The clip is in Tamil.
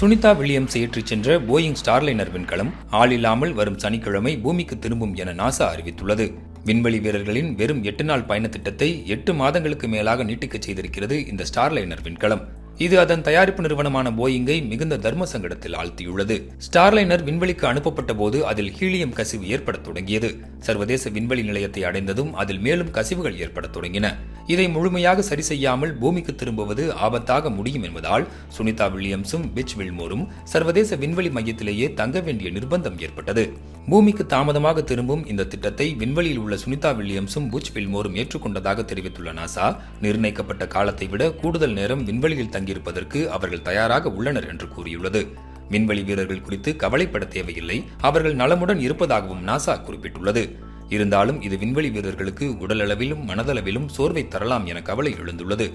சுனிதா வில்லியம்ஸ் ஏற்றிச் சென்ற போயிங் ஸ்டார்லைனர் விண்கலம் ஆளில்லாமல் வரும் சனிக்கிழமை பூமிக்கு திரும்பும் என நாசா அறிவித்துள்ளது. விண்வெளி வீரர்களின் வெறும் எட்டு நாள் பயண திட்டத்தை எட்டு மாதங்களுக்கு மேலாக நீட்டிக்கச் செய்திருக்கிறது இந்த ஸ்டார்லைனர் விண்கலம் இது அதன் தயாரிப்பு நிறுவனமான போயிங்கை மிகுந்த தர்ம சங்கடத்தில் ஆழ்த்தியுள்ளது. ஸ்டார்லைனர் விண்வெளிக்கு அனுப்பப்பட்ட போது அதில் ஹீலியம் கசிவு ஏற்படத் தொடங்கியது. சர்வதேச விண்வெளி நிலையத்தை அடைந்ததும் அதில் மேலும் கசிவுகள் ஏற்படத் தொடங்கின. இதை முழுமையாக சரி செய்யாமல் பூமிக்கு திரும்புவது ஆபத்தாக முடியும் என்பதால் சுனிதா வில்லியம்ஸும் பிச் வில்மோரும் சர்வதேச விண்வெளி மையத்திலேயே தங்க வேண்டிய நிர்பந்தம் ஏற்பட்டது. பூமிக்கு தாமதமாக திரும்பும் இந்த திட்டத்தை விண்வெளியில் உள்ள சுனிதா வில்லியம்ஸும் புச் வில்மோரும் ஏற்றுக்கொண்டதாக தெரிவித்துள்ள நாசா நிர்ணயிக்கப்பட்ட காலத்தை விட கூடுதல் நேரம் விண்வெளியில் தங்கியிருப்பதற்கு அவர்கள் தயாராக உள்ளனர் என்று கூறியுள்ளது. விண்வெளி வீரர்கள் குறித்து கவலைப்பட தேவையில்லை. அவர்கள் நலமுடன் இருப்பதாகவும் நாசா குறிப்பிட்டுள்ளது. இருந்தாலும் இது விண்வெளி வீரர்களுக்கு உடலளவிலும் மனதளவிலும் சோர்வை தரலாம் என கவலை எழுந்துள்ளது.